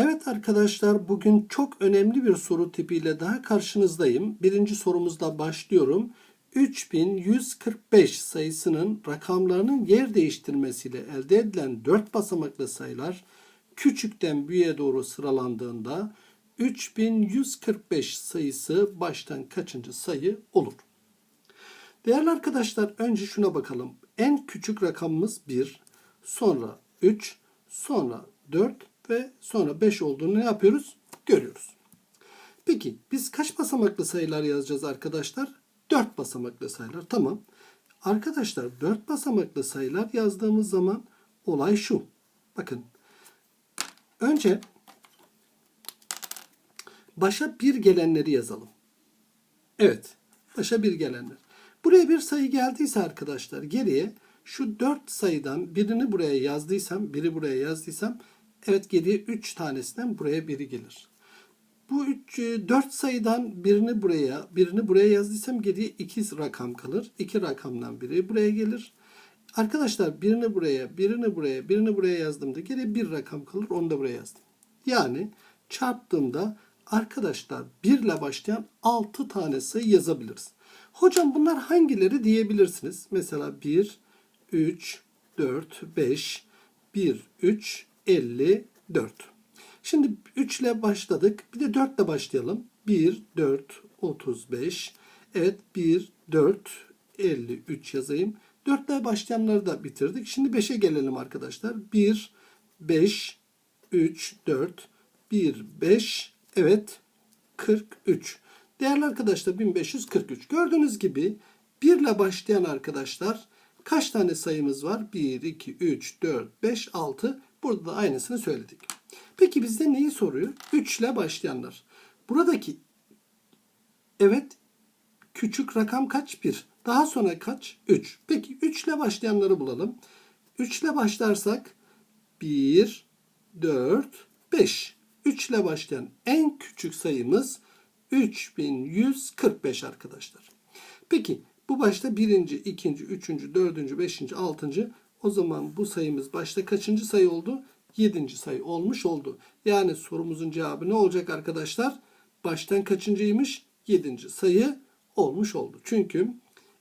Evet arkadaşlar bugün çok önemli bir soru tipiyle daha karşınızdayım. Birinci sorumuzla başlıyorum. 3145 sayısının rakamlarının yer değiştirmesiyle elde edilen 4 basamaklı sayılar küçükten büyüğe doğru sıralandığında 3145 sayısı baştan kaçıncı sayı olur? Değerli arkadaşlar önce şuna bakalım. En küçük rakamımız 1, sonra 3, sonra 4 ve sonra 5 olduğunu ne yapıyoruz? Görüyoruz. Peki biz kaç basamaklı sayılar yazacağız arkadaşlar? 4 basamaklı sayılar. Tamam. Arkadaşlar 4 basamaklı sayılar yazdığımız zaman olay şu. Bakın. Önce başa bir gelenleri yazalım. Evet. Başa bir gelenler. Buraya bir sayı geldiyse arkadaşlar geriye şu 4 sayıdan birini buraya yazdıysam, biri buraya yazdıysam evet geriye 3 tanesinden buraya biri gelir. Bu 3 4 sayıdan birini buraya, birini buraya yazdıysam geriye 2 rakam kalır. 2 rakamdan biri buraya gelir. Arkadaşlar birini buraya, birini buraya, birini buraya yazdığımda geriye bir rakam kalır. Onu da buraya yazdım. Yani çarptığımda arkadaşlar 1 ile başlayan 6 tane sayı yazabiliriz. Hocam bunlar hangileri diyebilirsiniz. Mesela 1, 3, 4, 5, 1, 3, 54. Şimdi 3 ile başladık. Bir de 4 ile başlayalım. 1, 4, 35. Evet 1, 4, 53 yazayım. 4 ile başlayanları da bitirdik. Şimdi 5'e gelelim arkadaşlar. 1, 5, 3, 4, 1, 5, evet 43. Değerli arkadaşlar 1543. Gördüğünüz gibi 1 ile başlayan arkadaşlar kaç tane sayımız var? 1, 2, 3, 4, 5, 6. Burada da aynısını söyledik. Peki bizde neyi soruyor? 3 ile başlayanlar. Buradaki evet küçük rakam kaç? 1. Daha sonra kaç? 3. Peki 3 ile başlayanları bulalım. 3 ile başlarsak 1, 4, 5. 3 ile başlayan en küçük sayımız 3145 arkadaşlar. Peki bu başta birinci, ikinci, üçüncü, dördüncü, beşinci, altıncı o zaman bu sayımız başta kaçıncı sayı oldu? Yedinci sayı olmuş oldu. Yani sorumuzun cevabı ne olacak arkadaşlar? Baştan kaçıncıymış? Yedinci sayı olmuş oldu. Çünkü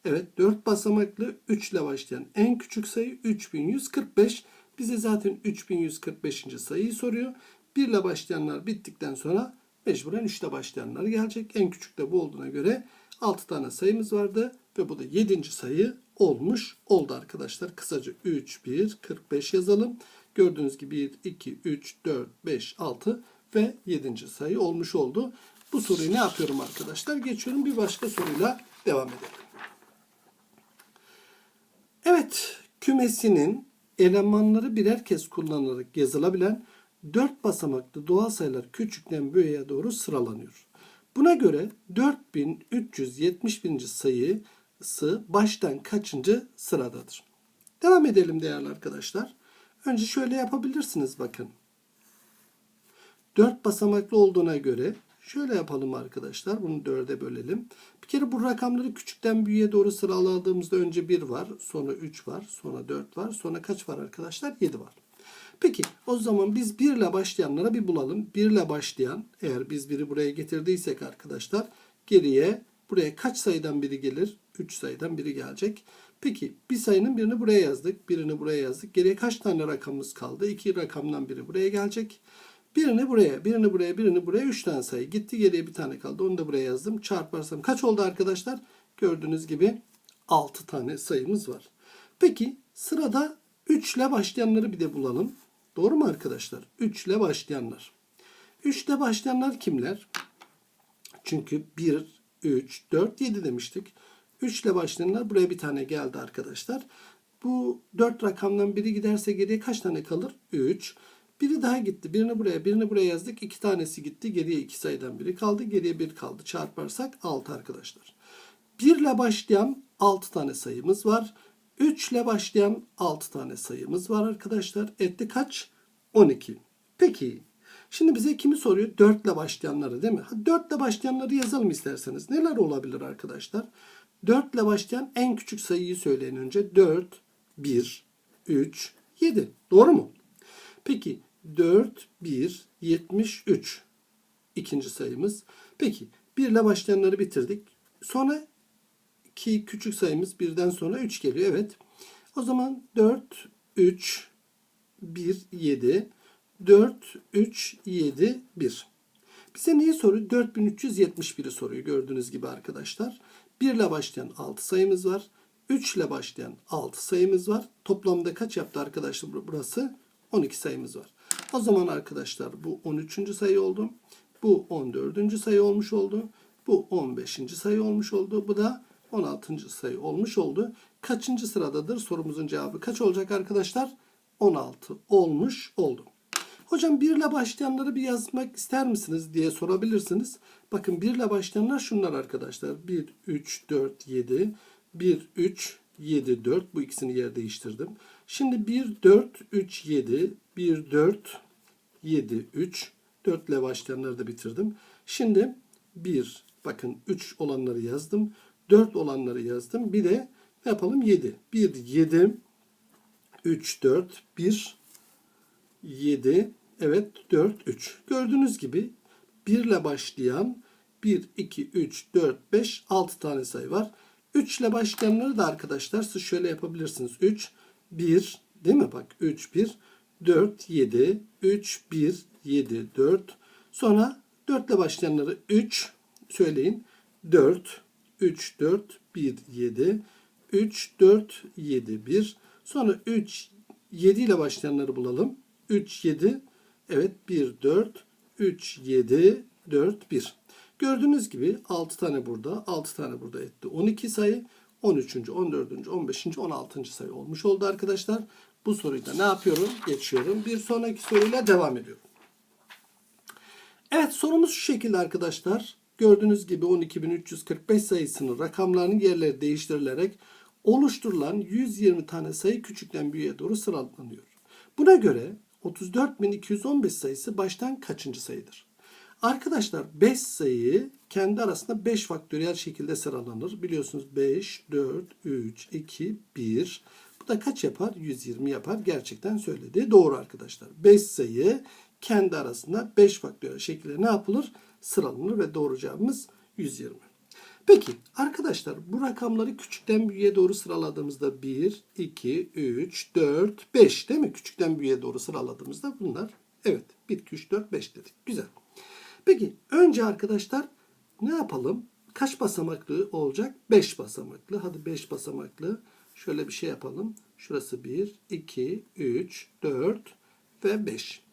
evet 4 basamaklı 3 ile başlayan en küçük sayı 3145. Bize zaten 3145. sayıyı soruyor. 1 ile başlayanlar bittikten sonra mecburen 3 ile başlayanlar gelecek. En küçük de bu olduğuna göre 6 tane sayımız vardı ve bu da 7. sayı olmuş oldu arkadaşlar. Kısaca 3, 1, 45 yazalım. Gördüğünüz gibi 1, 2, 3, 4, 5, 6 ve 7. sayı olmuş oldu. Bu soruyu ne yapıyorum arkadaşlar? Geçiyorum bir başka soruyla devam edelim. Evet, kümesinin elemanları birer kez kullanılarak yazılabilen 4 basamaklı doğal sayılar küçükten büyüğe doğru sıralanıyor. Buna göre 4371. sayısı baştan kaçıncı sıradadır? Devam edelim değerli arkadaşlar. Önce şöyle yapabilirsiniz bakın. 4 basamaklı olduğuna göre şöyle yapalım arkadaşlar. Bunu 4'e bölelim. Bir kere bu rakamları küçükten büyüğe doğru sıraladığımızda önce 1 var, sonra 3 var, sonra 4 var, sonra kaç var arkadaşlar? 7 var. Peki o zaman biz 1 ile başlayanlara bir bulalım. 1 ile başlayan eğer biz biri buraya getirdiysek arkadaşlar geriye buraya kaç sayıdan biri gelir? 3 sayıdan biri gelecek. Peki bir sayının birini buraya yazdık. Birini buraya yazdık. Geriye kaç tane rakamımız kaldı? 2 rakamdan biri buraya gelecek. Birini buraya, birini buraya, birini buraya 3 tane sayı. Gitti geriye bir tane kaldı. Onu da buraya yazdım. Çarparsam kaç oldu arkadaşlar? Gördüğünüz gibi 6 tane sayımız var. Peki sırada 3 ile başlayanları bir de bulalım. Doğru mu arkadaşlar? 3 ile başlayanlar. 3 ile başlayanlar kimler? Çünkü 1, 3, 4, 7 demiştik. 3 ile başlayanlar buraya bir tane geldi arkadaşlar. Bu 4 rakamdan biri giderse geriye kaç tane kalır? 3. Biri daha gitti. Birini buraya, birini buraya yazdık. 2 tanesi gitti. Geriye 2 sayıdan biri kaldı. Geriye 1 kaldı. Çarparsak 6 arkadaşlar. 1 ile başlayan 6 tane sayımız var. 3 ile başlayan 6 tane sayımız var arkadaşlar. Etti kaç? 12. Peki. Şimdi bize kimi soruyor? 4 ile başlayanları değil mi? 4 ile başlayanları yazalım isterseniz. Neler olabilir arkadaşlar? 4 ile başlayan en küçük sayıyı söyleyin önce. 4, 1, 3, 7. Doğru mu? Peki 4, 1, 73. İkinci sayımız. Peki 1 ile başlayanları bitirdik. Sonra ki küçük sayımız birden sonra 3 geliyor. Evet. O zaman 4, 3, 1, 7. 4, 3, 7, 1. Bize neyi soruyor? 4371'i soruyor gördüğünüz gibi arkadaşlar. 1 ile başlayan 6 sayımız var. 3 ile başlayan 6 sayımız var. Toplamda kaç yaptı arkadaşlar burası? 12 sayımız var. O zaman arkadaşlar bu 13. sayı oldu. Bu 14. sayı olmuş oldu. Bu 15. sayı olmuş oldu. Bu da 16. sayı olmuş oldu. Kaçıncı sıradadır? Sorumuzun cevabı kaç olacak arkadaşlar? 16 olmuş oldu. Hocam 1 ile başlayanları bir yazmak ister misiniz diye sorabilirsiniz. Bakın 1 ile başlayanlar şunlar arkadaşlar. 1, 3, 4, 7. 1, 3, 7, 4. Bu ikisini yer değiştirdim. Şimdi 1, 4, 3, 7. 1, 4, 7, 3. 4 ile başlayanları da bitirdim. Şimdi 1, bakın 3 olanları yazdım. 4 olanları yazdım. Bir de ne yapalım? 7. 1, 7, 3, 4, 1, 7, evet 4, 3. Gördüğünüz gibi 1 ile başlayan 1, 2, 3, 4, 5, 6 tane sayı var. 3 ile başlayanları da arkadaşlar siz şöyle yapabilirsiniz. 3, 1, değil mi? Bak 3, 1, 4, 7, 3, 1, 7, 4. Sonra 4 ile başlayanları 3, söyleyin. 4, 3, 4, 1, 7, 3, 4, 7, 1. Sonra 3, 7 ile başlayanları bulalım. 3, 7, evet 1, 4, 3, 7, 4, 1. Gördüğünüz gibi 6 tane burada, 6 tane burada etti. 12 sayı, 13. 14. 15. 16. sayı olmuş oldu arkadaşlar. Bu soruyu da ne yapıyorum? Geçiyorum. Bir sonraki soruyla devam ediyorum. Evet sorumuz şu şekilde arkadaşlar. Gördüğünüz gibi 12.345 sayısının rakamlarının yerleri değiştirilerek oluşturulan 120 tane sayı küçükten büyüğe doğru sıralanıyor. Buna göre 34.215 sayısı baştan kaçıncı sayıdır? Arkadaşlar 5 sayı kendi arasında 5 faktöriyel şekilde sıralanır. Biliyorsunuz 5, 4, 3, 2, 1. Bu da kaç yapar? 120 yapar. Gerçekten söyledi. Doğru arkadaşlar. 5 sayı kendi arasında 5 faktöriyel şekilde ne yapılır? Sıralanır ve doğru cevabımız 120. Peki arkadaşlar bu rakamları küçükten büyüğe doğru sıraladığımızda 1, 2, 3, 4, 5 değil mi? Küçükten büyüğe doğru sıraladığımızda bunlar evet 1, 2, 3, 4, 5 dedik. Güzel. Peki önce arkadaşlar ne yapalım? Kaç basamaklı olacak? 5 basamaklı. Hadi 5 basamaklı. Şöyle bir şey yapalım. Şurası 1, 2, 3, 4 ve 5.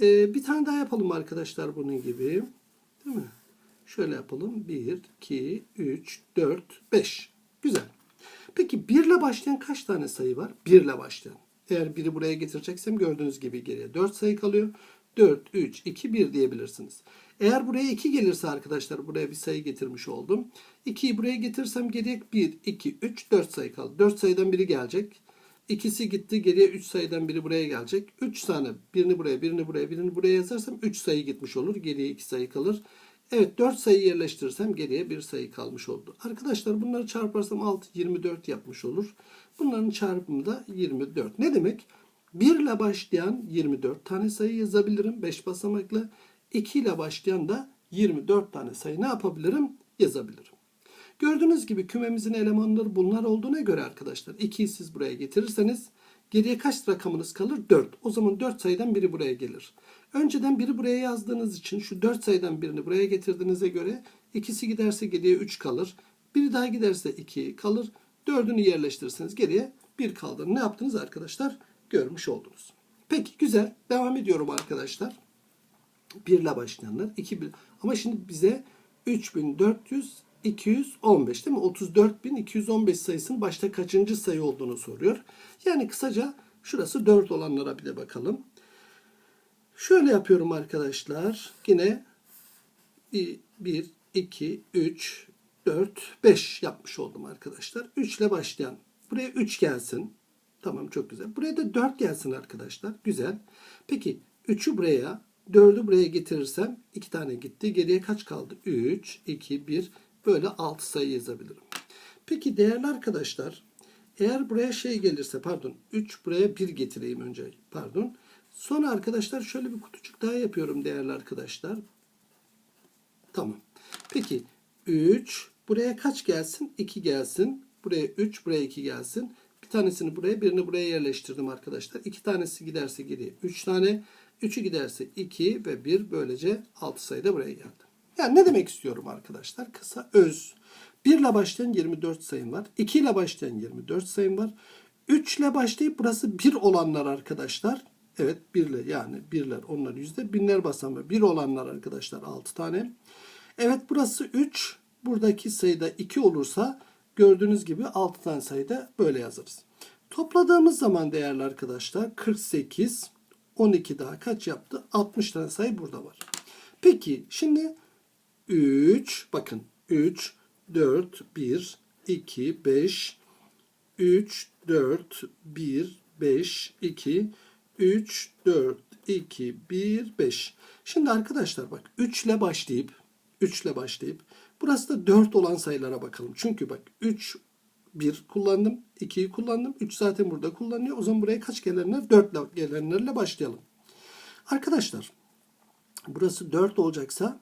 Ee, bir tane daha yapalım arkadaşlar bunun gibi. Değil mi? Şöyle yapalım. 1, 2, 3, 4, 5. Güzel. Peki 1 ile başlayan kaç tane sayı var? 1 ile başlayan. Eğer biri buraya getireceksem gördüğünüz gibi geriye 4 sayı kalıyor. 4, 3, 2, 1 diyebilirsiniz. Eğer buraya 2 gelirse arkadaşlar buraya bir sayı getirmiş oldum. 2'yi buraya getirsem geriye 1, 2, 3, 4 sayı kaldı. 4 sayıdan biri gelecek. İkisi gitti geriye 3 sayıdan biri buraya gelecek. 3 tane birini buraya birini buraya birini buraya yazarsam 3 sayı gitmiş olur. Geriye 2 sayı kalır. Evet 4 sayı yerleştirirsem geriye 1 sayı kalmış oldu. Arkadaşlar bunları çarparsam 6 24 yapmış olur. Bunların çarpımı da 24. Ne demek? 1 ile başlayan 24 tane sayı yazabilirim 5 basamaklı. 2 ile başlayan da 24 tane sayı ne yapabilirim? Yazabilirim. Gördüğünüz gibi kümemizin elemanları bunlar olduğuna göre arkadaşlar 2'yi siz buraya getirirseniz geriye kaç rakamınız kalır? 4. O zaman 4 sayıdan biri buraya gelir. Önceden biri buraya yazdığınız için şu 4 sayıdan birini buraya getirdiğinize göre ikisi giderse geriye 3 kalır. Biri daha giderse 2 kalır. Dördünü yerleştirirseniz geriye 1 kaldır. Ne yaptınız arkadaşlar? Görmüş oldunuz. Peki güzel. Devam ediyorum arkadaşlar. 1 ile başlayanlar. 2 bir. Ama şimdi bize 3400 215 değil mi? 34.215 sayısının başta kaçıncı sayı olduğunu soruyor. Yani kısaca şurası 4 olanlara bir de bakalım. Şöyle yapıyorum arkadaşlar. Yine 1, 2, 3, 4, 5 yapmış oldum arkadaşlar. 3 ile başlayan. Buraya 3 gelsin. Tamam çok güzel. Buraya da 4 gelsin arkadaşlar. Güzel. Peki 3'ü buraya 4'ü buraya getirirsem 2 tane gitti. Geriye kaç kaldı? 3, 2, 1. Böyle 6 sayı yazabilirim. Peki değerli arkadaşlar eğer buraya şey gelirse pardon 3 buraya 1 getireyim önce pardon. Sonra arkadaşlar şöyle bir kutucuk daha yapıyorum değerli arkadaşlar. Tamam. Peki 3 buraya kaç gelsin? 2 gelsin. Buraya 3 buraya 2 gelsin. Bir tanesini buraya birini buraya yerleştirdim arkadaşlar. 2 tanesi giderse geriye 3 tane. 3'ü giderse 2 ve 1 böylece 6 sayı da buraya geldi. Yani ne demek istiyorum arkadaşlar? Kısa öz. 1 ile başlayan 24 sayım var. 2 ile başlayan 24 sayım var. 3 ile başlayıp burası 1 olanlar arkadaşlar. Evet 1 ile yani 1'ler onlar yüzde binler basamağı 1 olanlar arkadaşlar 6 tane. Evet burası 3. Buradaki sayıda 2 olursa gördüğünüz gibi 6 tane sayıda böyle yazarız. Topladığımız zaman değerli arkadaşlar 48, 12 daha kaç yaptı? 60 tane sayı burada var. Peki şimdi 3 bakın 3, 4, 1, 2, 5, 3, 4, 1, 5, 2, 3, 4, 2, 1, 5. Şimdi arkadaşlar bak 3 ile başlayıp 3 ile başlayıp burası da 4 olan sayılara bakalım. Çünkü bak 3 1 kullandım. 2'yi kullandım. 3 zaten burada kullanıyor. O zaman buraya kaç gelenler? 4 ile gelenlerle başlayalım. Arkadaşlar burası 4 olacaksa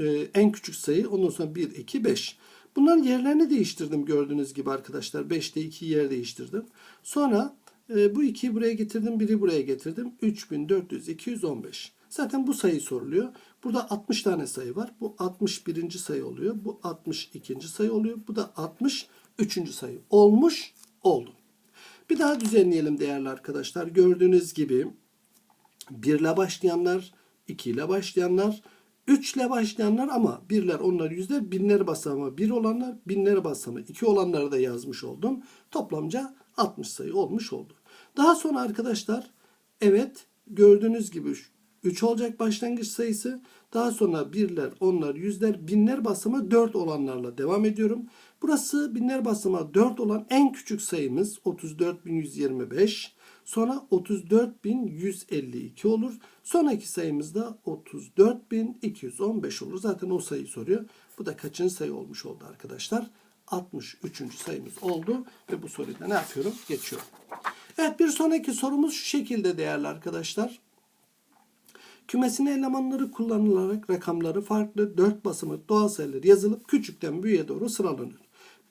e, en küçük sayı ondan sonra 1, 2, 5. Bunların yerlerini değiştirdim gördüğünüz gibi arkadaşlar. 5'te 2 yer değiştirdim. Sonra e, bu 2'yi buraya getirdim. 1'i buraya getirdim. 3400, 215. Zaten bu sayı soruluyor. Burada 60 tane sayı var. Bu 61. sayı oluyor. Bu 62. sayı oluyor. Bu da 63. sayı. Olmuş, oldu. Bir daha düzenleyelim değerli arkadaşlar. Gördüğünüz gibi 1 ile başlayanlar, 2 ile başlayanlar, 3 ile başlayanlar ama birler onlar yüzler, binler basamağı 1 olanlar, binler basamağı 2 olanları da yazmış oldum. Toplamca 60 sayı olmuş oldu. Daha sonra arkadaşlar evet gördüğünüz gibi 3 olacak başlangıç sayısı. Daha sonra birler, onlar, yüzler, binler basamağı 4 olanlarla devam ediyorum. Burası binler basamağı 4 olan en küçük sayımız 34.125. Sonra 34.152 olur. Sonraki sayımız da 34.215 olur. Zaten o sayıyı soruyor. Bu da kaçıncı sayı olmuş oldu arkadaşlar? 63. sayımız oldu ve bu soruyu da ne yapıyorum? Geçiyorum. Evet bir sonraki sorumuz şu şekilde değerli arkadaşlar. Kümesine elemanları kullanılarak rakamları farklı 4 basamak doğal sayılar yazılıp küçükten büyüğe doğru sıralanır.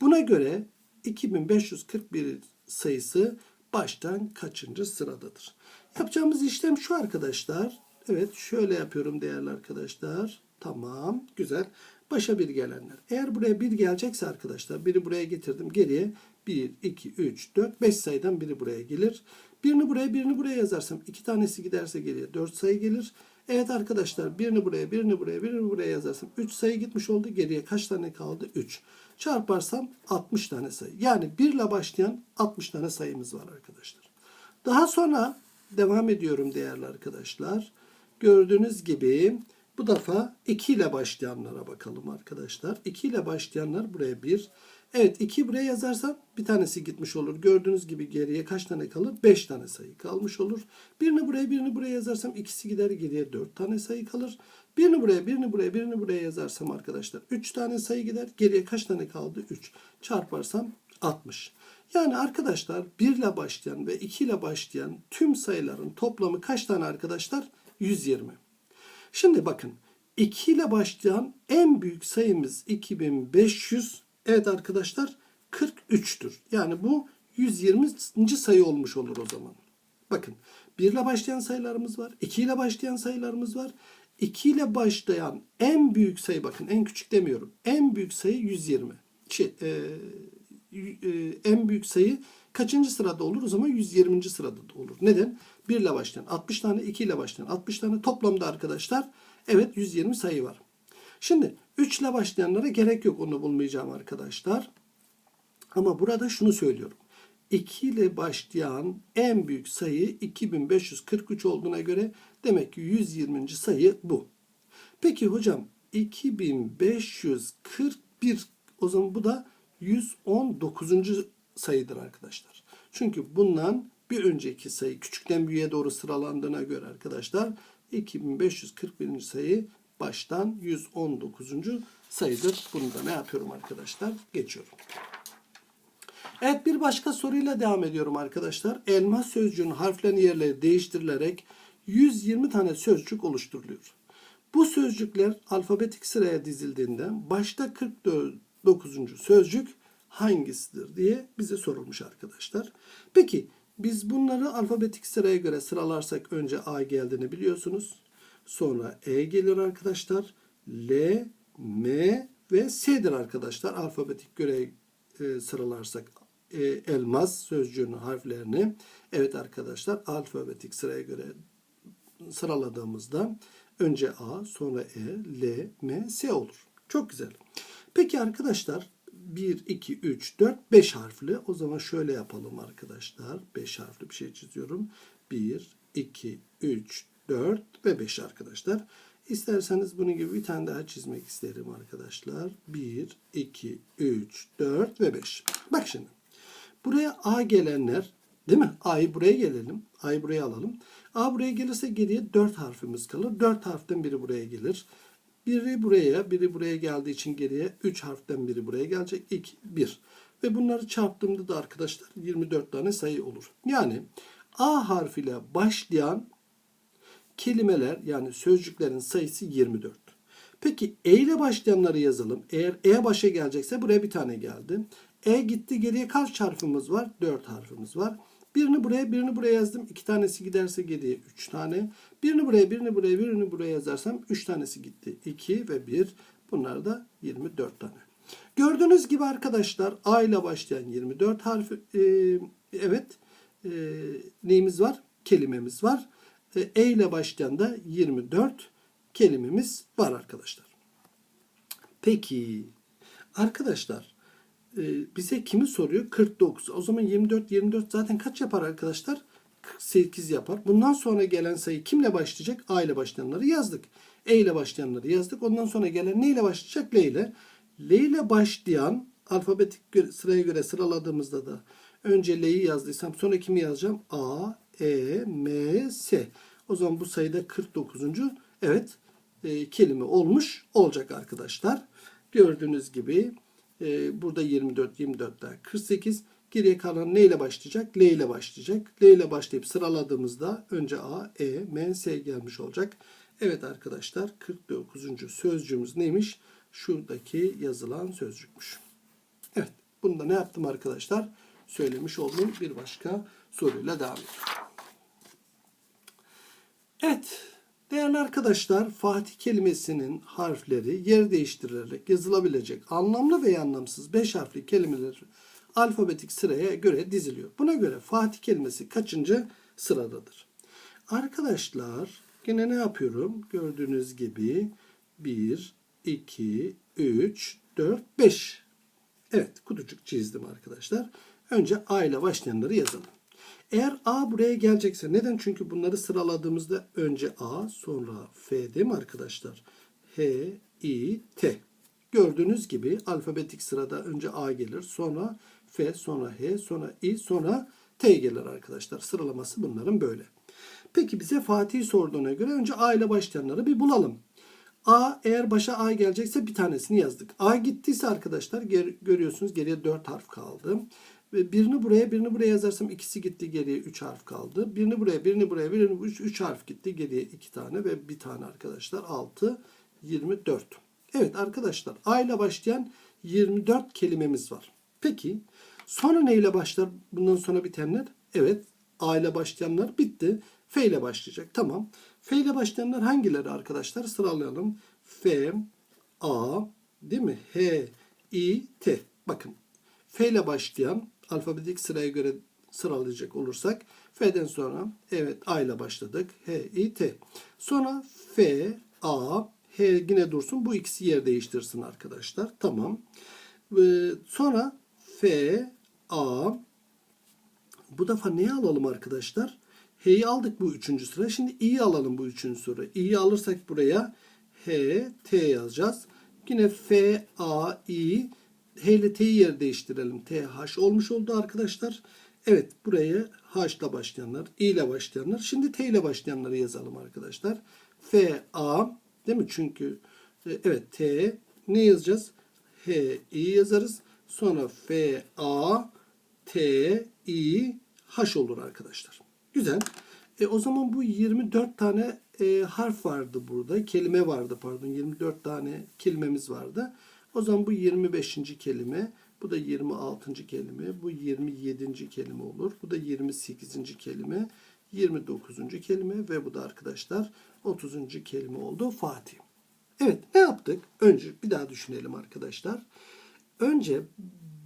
Buna göre 2541 sayısı baştan kaçıncı sıradadır? Yapacağımız işlem şu arkadaşlar. Evet şöyle yapıyorum değerli arkadaşlar. Tamam güzel. Başa bir gelenler. Eğer buraya bir gelecekse arkadaşlar biri buraya getirdim. Geriye 1, 2, 3, 4, 5 sayıdan biri buraya gelir. Birini buraya birini buraya yazarsam iki tanesi giderse geriye 4 sayı gelir. Evet arkadaşlar birini buraya birini buraya birini buraya yazarsam 3 sayı gitmiş oldu. Geriye kaç tane kaldı? 3. Çarparsam 60 tane sayı. Yani 1 ile başlayan 60 tane sayımız var arkadaşlar. Daha sonra devam ediyorum değerli arkadaşlar. Gördüğünüz gibi bu defa 2 ile başlayanlara bakalım arkadaşlar. 2 ile başlayanlar buraya 1. Evet 2 buraya yazarsam bir tanesi gitmiş olur. Gördüğünüz gibi geriye kaç tane kalır? 5 tane sayı kalmış olur. Birini buraya birini buraya yazarsam ikisi gider geriye 4 tane sayı kalır. Birini buraya birini buraya birini buraya yazarsam arkadaşlar 3 tane sayı gider. Geriye kaç tane kaldı? 3. Çarparsam 60. Yani arkadaşlar 1 ile başlayan ve 2 ile başlayan tüm sayıların toplamı kaç tane arkadaşlar? 120. Şimdi bakın 2 ile başlayan en büyük sayımız 2500. Evet arkadaşlar 43'tür. Yani bu 120. sayı olmuş olur o zaman. Bakın 1 ile başlayan sayılarımız var. 2 ile başlayan sayılarımız var. 2 ile başlayan en büyük sayı bakın en küçük demiyorum. En büyük sayı 120. Şey, e, e, en büyük sayı kaçıncı sırada olur? O zaman 120. sırada da olur. Neden? 1 ile başlayan 60 tane, 2 ile başlayan 60 tane toplamda arkadaşlar evet 120 sayı var. Şimdi 3 ile başlayanlara gerek yok onu bulmayacağım arkadaşlar. Ama burada şunu söylüyorum. 2 ile başlayan en büyük sayı 2543 olduğuna göre demek ki 120. sayı bu. Peki hocam 2541 o zaman bu da 119. sayıdır arkadaşlar. Çünkü bundan bir önceki sayı küçükten büyüğe doğru sıralandığına göre arkadaşlar 2541. sayı baştan 119. sayıdır. Bunu da ne yapıyorum arkadaşlar? Geçiyorum. Evet bir başka soruyla devam ediyorum arkadaşlar. Elmas sözcüğün harflerin yerleri değiştirilerek 120 tane sözcük oluşturuluyor. Bu sözcükler alfabetik sıraya dizildiğinde başta 49. sözcük hangisidir diye bize sorulmuş arkadaşlar. Peki biz bunları alfabetik sıraya göre sıralarsak önce A geldiğini biliyorsunuz. Sonra E gelir arkadaşlar. L, M ve S'dir arkadaşlar. Alfabetik göre e, sıralarsak e, elmas sözcüğünün harflerini. Evet arkadaşlar alfabetik sıraya göre sıraladığımızda önce A, sonra E, L, M, S olur. Çok güzel. Peki arkadaşlar 1, 2, 3, 4, 5 harfli. O zaman şöyle yapalım arkadaşlar. 5 harfli bir şey çiziyorum. 1, 2, 3, 4 ve 5 arkadaşlar. İsterseniz bunun gibi bir tane daha çizmek isterim arkadaşlar. 1, 2, 3, 4 ve 5. Bak şimdi. Buraya A gelenler değil mi? A'yı buraya gelelim. A'yı buraya alalım. A buraya gelirse geriye 4 harfimiz kalır. 4 harften biri buraya gelir. Biri buraya, biri buraya geldiği için geriye 3 harften biri buraya gelecek. 2, 1. Ve bunları çarptığımda da arkadaşlar 24 tane sayı olur. Yani A harfiyle başlayan kelimeler yani sözcüklerin sayısı 24. Peki E ile başlayanları yazalım. Eğer E başa gelecekse buraya bir tane geldi. E gitti geriye kaç harfimiz var? 4 harfimiz var. Birini buraya birini buraya yazdım. İki tanesi giderse geriye 3 tane. Birini buraya birini buraya birini buraya yazarsam 3 tanesi gitti. 2 ve 1. Bunlar da 24 tane. Gördüğünüz gibi arkadaşlar A ile başlayan 24 harfi e, evet e, neyimiz var? Kelimemiz var. E, ile başlayan da 24 kelimemiz var arkadaşlar. Peki arkadaşlar e, bize kimi soruyor? 49. O zaman 24 24 zaten kaç yapar arkadaşlar? 48 yapar. Bundan sonra gelen sayı kimle başlayacak? A ile başlayanları yazdık. E ile başlayanları yazdık. Ondan sonra gelen ne ile başlayacak? L ile. L ile başlayan alfabetik sıraya göre sıraladığımızda da önce L'yi yazdıysam sonra kimi yazacağım? A, E, M, S. O zaman bu sayıda 49. Evet e, kelime olmuş olacak arkadaşlar. Gördüğünüz gibi e, burada 24, 24 daha 48. Geriye kalan ne ile başlayacak? L ile başlayacak. L ile başlayıp sıraladığımızda önce A, E, M, S gelmiş olacak. Evet arkadaşlar 49. sözcüğümüz neymiş? Şuradaki yazılan sözcükmüş. Evet bunu da ne yaptım arkadaşlar? Söylemiş olduğum bir başka soruyla devam ediyorum. Evet değerli arkadaşlar Fatih kelimesinin harfleri yer değiştirilerek yazılabilecek anlamlı veya anlamsız 5 harfli kelimeler alfabetik sıraya göre diziliyor. Buna göre Fatih kelimesi kaçıncı sıradadır? Arkadaşlar yine ne yapıyorum? Gördüğünüz gibi 1, 2, 3, 4, 5. Evet kutucuk çizdim arkadaşlar. Önce A ile başlayanları yazalım. Eğer A buraya gelecekse neden? Çünkü bunları sıraladığımızda önce A sonra F değil mi arkadaşlar? H, I, T. Gördüğünüz gibi alfabetik sırada önce A gelir sonra F sonra H sonra I sonra T gelir arkadaşlar. Sıralaması bunların böyle. Peki bize Fatih sorduğuna göre önce A ile başlayanları bir bulalım. A eğer başa A gelecekse bir tanesini yazdık. A gittiyse arkadaşlar ger- görüyorsunuz geriye 4 harf kaldı. Ve birini buraya birini buraya yazarsam ikisi gitti geriye 3 harf kaldı. Birini buraya birini buraya birini 3 3 harf gitti geriye 2 tane ve bir tane arkadaşlar 6 24. Evet arkadaşlar A ile başlayan 24 kelimemiz var. Peki sonra ne ile başlar bundan sonra bitenler? Evet A ile başlayanlar bitti. F ile başlayacak. Tamam. F ile başlayanlar hangileri arkadaşlar? Sıralayalım. F, A, değil mi? H, I, T. Bakın. F ile başlayan alfabetik sıraya göre sıralayacak olursak F'den sonra evet A ile başladık. H, I, T. Sonra F, A, H yine dursun. Bu ikisi yer değiştirsin arkadaşlar. Tamam. Ee, sonra F, A, bu defa neyi alalım arkadaşlar? H'yi aldık bu üçüncü sıra. Şimdi i'yi alalım bu üçüncü sıra. i'yi alırsak buraya H, T yazacağız. Yine F, A, I. H ile T'yi yer değiştirelim. T, H olmuş oldu arkadaşlar. Evet buraya H ile başlayanlar, I ile başlayanlar. Şimdi T ile başlayanları yazalım arkadaşlar. F, A değil mi? Çünkü e, evet T ne yazacağız? H, I yazarız. Sonra F, A, T, I, H olur arkadaşlar. Güzel. E, o zaman bu 24 tane e, harf vardı burada. Kelime vardı pardon. 24 tane kelimemiz vardı. O zaman bu 25. kelime. Bu da 26. kelime. Bu 27. kelime olur. Bu da 28. kelime. 29. kelime ve bu da arkadaşlar 30. kelime oldu. Fatih. Evet ne yaptık? Önce bir daha düşünelim arkadaşlar. Önce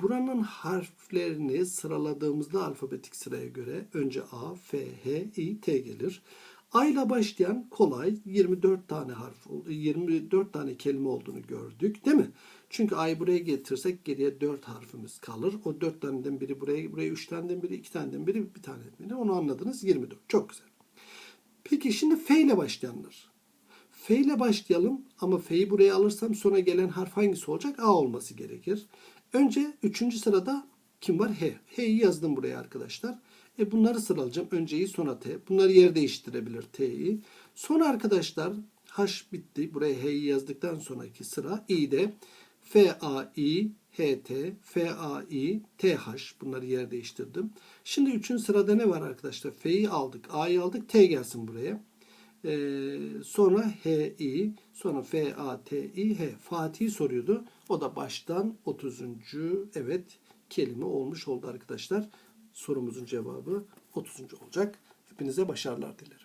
buranın harflerini sıraladığımızda alfabetik sıraya göre önce A, F, H, I, T gelir. A ile başlayan kolay 24 tane harf, 24 tane kelime olduğunu gördük değil mi? Çünkü A'yı buraya getirsek geriye 4 harfimiz kalır. O 4 taneden biri buraya, buraya 3 taneden biri, 2 taneden biri, bir taneden biri. Onu anladınız 24. Çok güzel. Peki şimdi F ile başlayanlar. F ile başlayalım ama F'yi buraya alırsam sonra gelen harf hangisi olacak? A olması gerekir. Önce 3. sırada kim var? H. H'yi yazdım buraya arkadaşlar. E bunları sıralayacağım. Önce I sonra T. Bunları yer değiştirebilir T'yi. Sonra arkadaşlar H bitti. Buraya H'yi yazdıktan sonraki sıra İ'de F, A, I, H, T, F, A, I, T, H. Bunları yer değiştirdim. Şimdi 3. sırada ne var arkadaşlar? F'yi aldık. A'yı aldık. T gelsin buraya. Ee, sonra H I, sonra F A T I H. Fatih soruyordu. O da baştan 30. evet kelime olmuş oldu arkadaşlar. Sorumuzun cevabı 30. olacak. Hepinize başarılar dilerim.